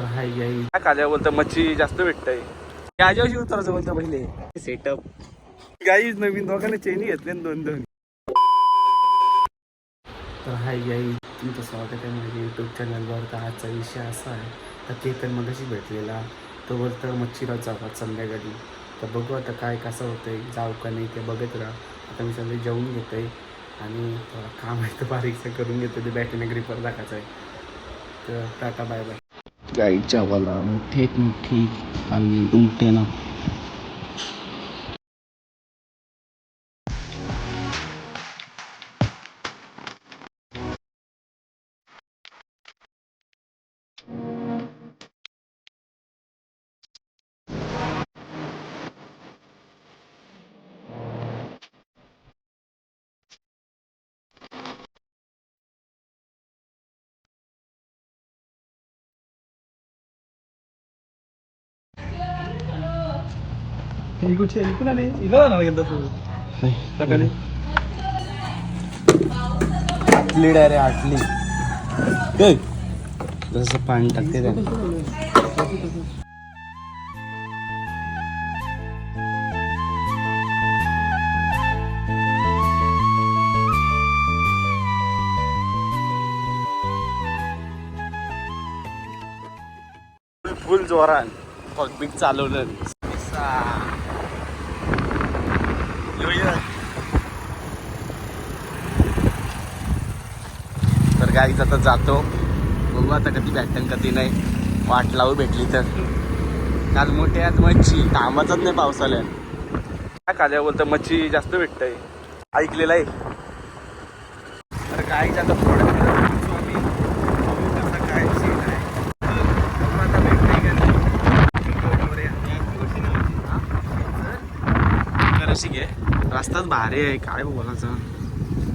तर हाय गाई काजा बोलतं? मच्छी जास्त भेटतंय. काजावशी उतरायचं बोलतं पहिले. सेटअप गाईच नवीन दोघांना चेनी घेतले दोन दोन तर हाय गाई तुमचं स्वागत आहे माझ्या यूट्यूब चॅनलवर तर आजचा विषय असा आहे तर केतन मगाशी भेटलेला. तो बोलतं मच्छीला जातात संध्याकाळी. तर बघू आता काय कसं होतंय जाऊ का नाही ते बघत राहा. आता मी सगळे जेवून घेतोय आणि थोडं काम आहे तर बारीकचं करून घेतो ते बॅटरी ग्रिपर दाखायचं आहे. तर tata bye bye cái chả gọi là một thế thì ăn ung tiên không? एक मोठी आणि उमटे ना आटली डायरे आटली काय जसं पाणी टाकते त्या फुल जोरान पगबिग चालवलं. तर गाईच आता जातो. बघू आता कधी भेटन कधी नाही. वाट लावू भेटली तर. काल मोठ्यात मच्छी. कामाचाच नाही पावसाळ्यात काय काल्या बोलतं? मच्छी जास्त भेटतंय. ऐकलेलं आहे. तर गाईच आता थोड्या वेळात रस्ताच भारी आहे काय बोलायचं.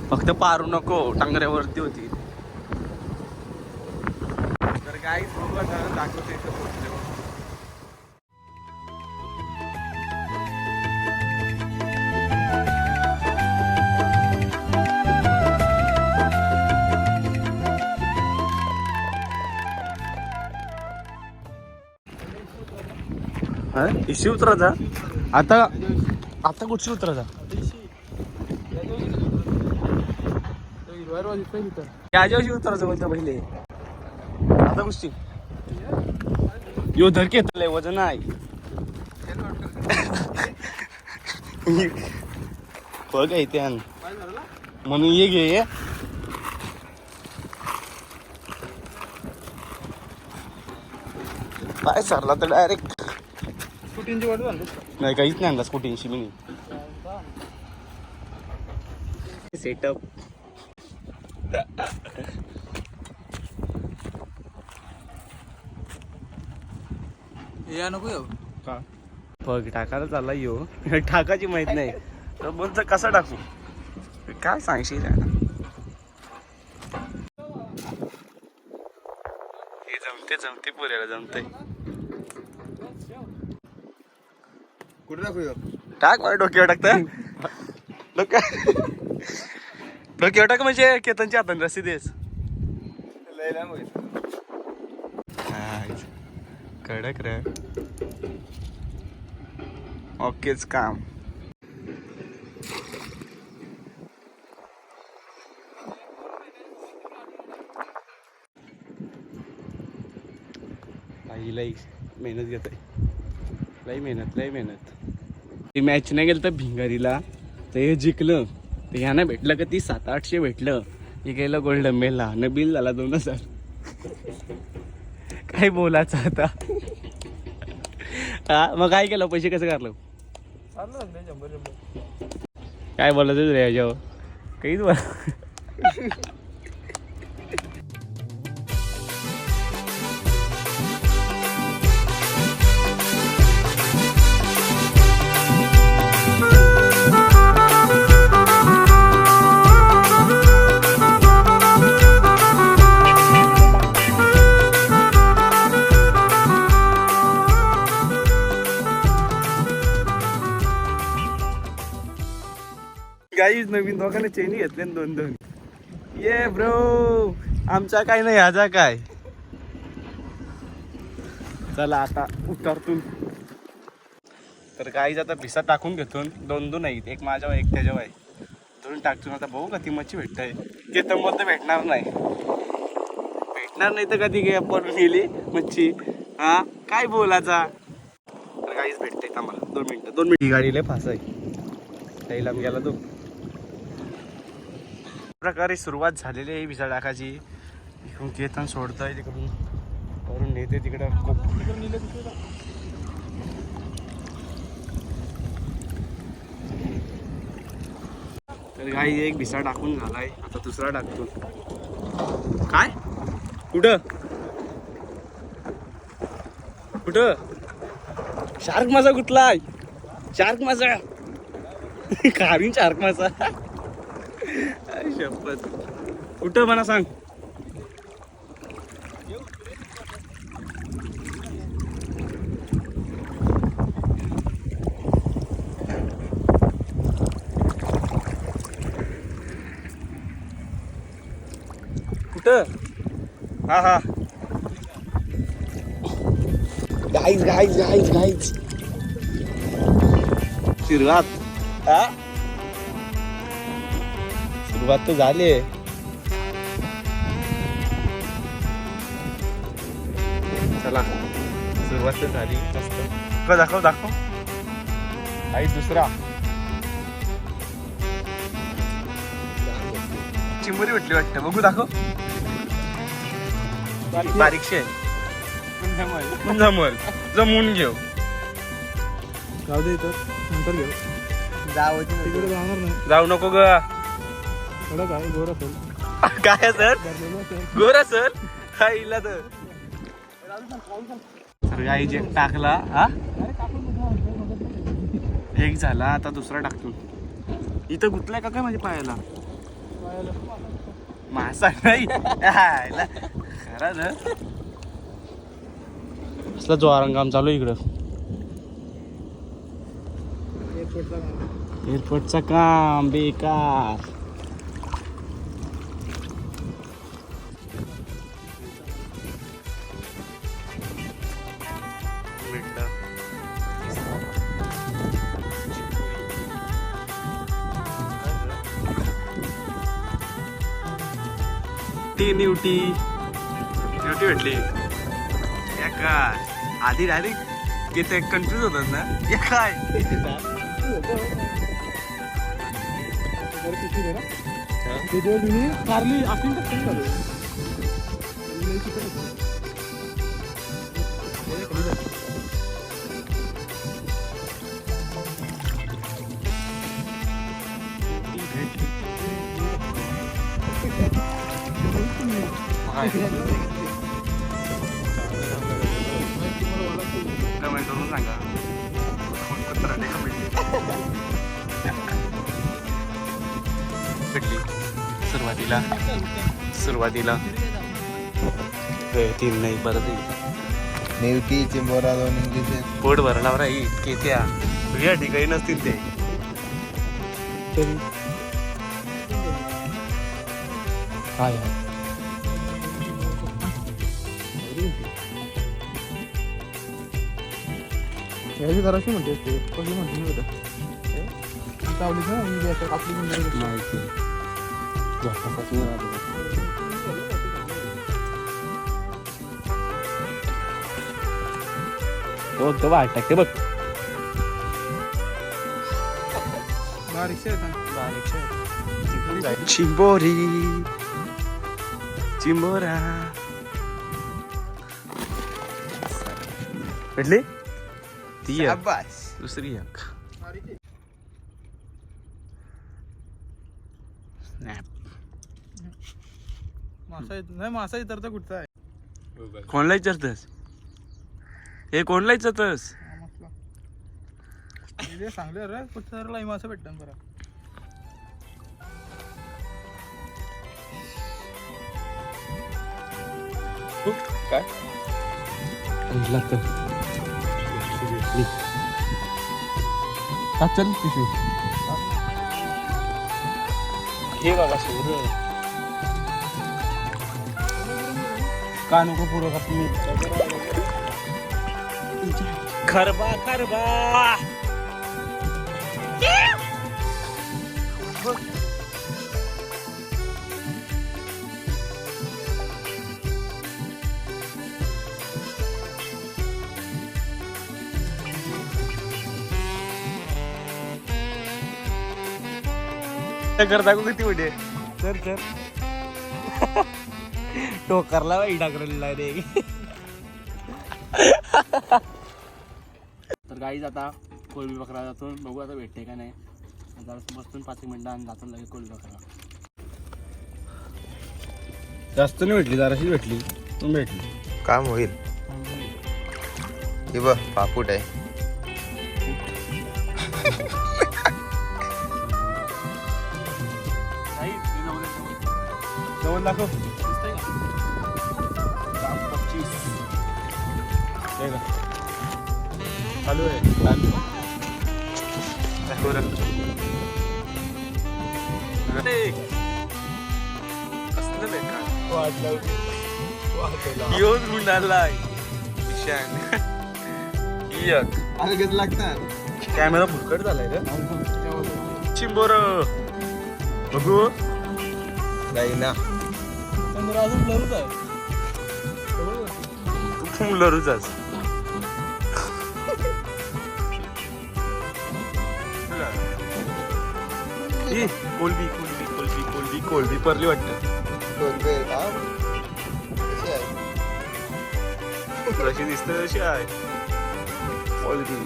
फक्त पारू नको टांगऱ्यावरती होती. तर काहीच आता दाखवते इथं पोहोचल्यावर. जा इशी उतरायचा आता आता कुठची उतरायचा याच्यावरशी उतरायचं बोलतं पहिले. आता कुठची यो धर घेतलंय वजन आहे. बघ आहे ते आण. म्हणून ये घे काय सरला तर डायरेक्ट नाही काहीच नाही आणला स्कूटींशी मी सेटअप या नको येऊ. का? बघ टाकायला चालला यो. टाकायची माहीत नाही. तर बोलतं कसं टाकू काय सांगशील? हे जमते जमते पुऱ्याला जमते कुठे दाखवू टाक मला डोक्यावर टाकतं डोक्या डोक्यावर टाक म्हणजे केतनच्या हाताने रस्सी देस? कडक रे. ओकेच काम. लई मेहनत घेत आहे लई मेहनत लई मेहनत. ती मॅच नाही गेलं तर भिंगारीला. हे जिंकलं. तर ह्यानं भेटलं का ती सात आठशे भेटलं. हे गेलं गोल्ड मेलला न बिल झाला दोन हजार. काय बोलायचं आता? हा मग काय केलं? पैसे कसं काढलं? काय बोलायचं रे याच्यावर? काहीच बोला काहीच नवीन दोघांना चेनी घेतले दोन दोन. ये ब्रो आमचा काय नाही ह्याचा काय? चला आता उतरतून. तर गाईज आता भिसा टाकून घेतो दोन दोन आहेत एक माझ्या एक त्याच्या आहे. दोन टाकतो आता बघू का ती मच्छी भेटतंय. ते तर मग भेटणार नाही. भेटणार नाही तर कधी गे पडून गेली मच्छी. हा? काय बोलायचा तर गाईच भेटते आम्हाला दोन मिनिटं दोन मिनिट. गाडी लय फास आहे. त्याला गेला तो. प्रकारे सुरुवात झालेली आहे भिसा टाकायची इकडून केतन सोडतंय तिकडून. वरून नेते तिकडं. खूप. तर काही एक भिसा टाकून झालाय. आता दुसरा टाकतो. काय? कुठं? कुठं? शार्क माझा कुठला आहे शार्क माझा. खारीन शार्क माझा. आई शपथ. कुठं मला सांग. कुठं हा हा. गाईज गाईज गाईज गाईज सुरुवात हा? सुरुवात तर झाली आहे. चला. सुरुवात तर झाली. मस्त. का दाखव दाखव. काही दुसरा. चिंबोरी भेटली वाटतं. बघू दाखव. बारीकशे जमल जमून घेऊ जाऊ दे इथं. नंतर घेऊ. जाणार नाही. जाऊ नको ग. काय? गोर असेल. काय सर? गोरा सर खाईला तर. तर गाई जे टाकला हा? एक झाला आता दुसरा टाकतो. इथं गुतलाय का काय माझ्या पायाला? मासा नाही. हं? कसला जो आरंगाम चालू आहे इकडं. एअरपोर्टचं काम बेकार. T duty. ड्युटी भेटली या काय? आधी डायरेक्ट ते कन्फ्युज होतात ना? या काय? कारली तर कमेंट करून सांगा कमेंट भेटली सुरुवातीला. सुरुवातीला तीन नाही परत. नेवटी चिंबोरा दोन पोट भरला बरं इतके त्या. या ठिकाणी नसतील ते. काय याची जराशी म्हणते असते. कशी म्हणते मी होतं चावली ना ही असं कापली म्हणजे माहिती झोपापासून राहतो. तो तो वाट टाकते बघ. बारीकशे चिंबोरी चिंबोरा. भेटली ती एक. दुसरी एक. मासा येत नाही मासा कुठचा आहे? कोणला विचारतस हे कोणला विचारतस हा, सांगले रे लाई मासा भेटतं बरं. काय? तर का चल पिशवी हे बघा सूर का नको पुरं का तुम्ही खरबा खरबा करता किती मोठे सर सर टोकरला बाई डाकरला रे. तर गाईज आता कोळबी बकरा जातो. बघू आता भेटते का नाही. जरा बसून पाच एक मिनिटं आणि जातो लगेच कोळबी बकरा जास्त नाही भेटली जराशी भेटली. पण भेटली. काम होईल. हे बघ पापूट आहे. नव्वद दाखव पच्चीस चालू आहे. चालू कसलं बेकार योच गुंडालाय विशान एक लागतात कॅमेरा फुटकट झालाय रे. चिंबोर. बघू. नाही ना. चंद्र अजून ब्लरच आहे. मुलरूचाच कोलबी कोलबी कोलबी कोलबी कोलबी परली वाटतं. कशी दिसते तशी आहे. कोलबी.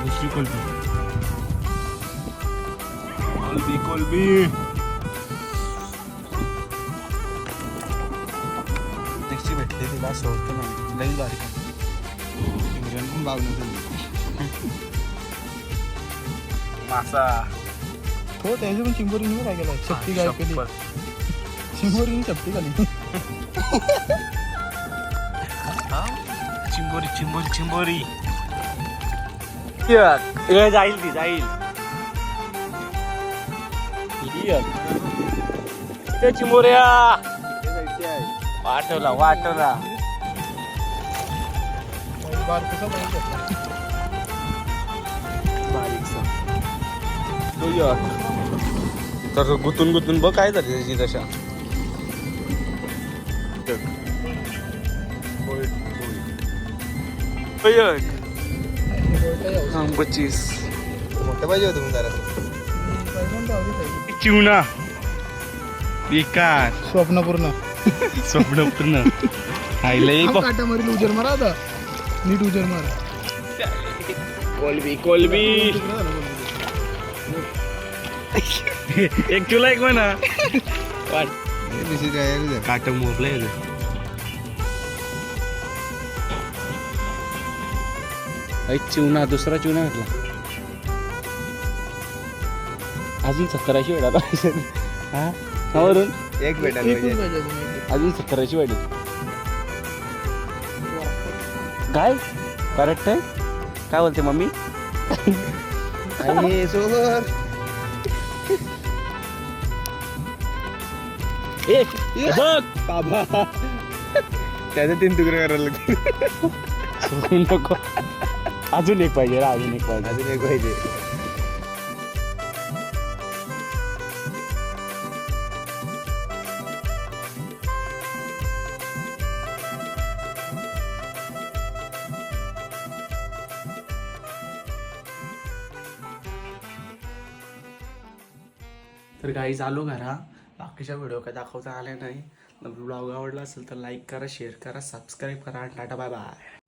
दुसरी कोलबी. कोलबी कोलबी. तिला सोडतो नाही. लई बारीक इंग्रज पण बागणं मासा. हो त्याची पण चिंबोरीने काय केलं शक्ती काय केली. शप्पथ. चिंबोरीने शक्ती खाली चिंबोरी चिंबोरी चिंबोरी. ए, जाईल ती जाईल. चिंबोऱ्या. वाटवला वाटवला. बारीकसा यक. तर गुतून गुतून बघ काय झाली त्याची. हा, पच्चीस. मोठं पाहिजे होतं मग जरा. चिवणा बेकार स्वप्न पूर्ण. स्वप्न पूर्ण. आईलंय काटा मारील उजर आता. नीट उजर मारा. कोलबी कोलबी. एक तुला एक म्हणा? काट मोपलंय चिवणा दुसरा चिवणा म्हटला अजून सत्तराशे वेळा पाहिजे. हा? वरून? एक एक. अजून सत्तराशे वाढेल. काय? करेक्ट आहे? काय बोलते मम्मी? आणि सोबत ए बघ. बाबा. त्याचे तीन तुकडे करायला लागते नको. अजून एक पाहिजे रे, अजून एक पाहिजे. अजून एक पाहिजे. तर काही चालू करा बाकीच्या व्हिडिओ काय दाखवता आले नाही. ब्लॉग आवडला असेल तर लाईक करा शेअर करा सबस्क्राईब करा आणि टाटा बाय बाय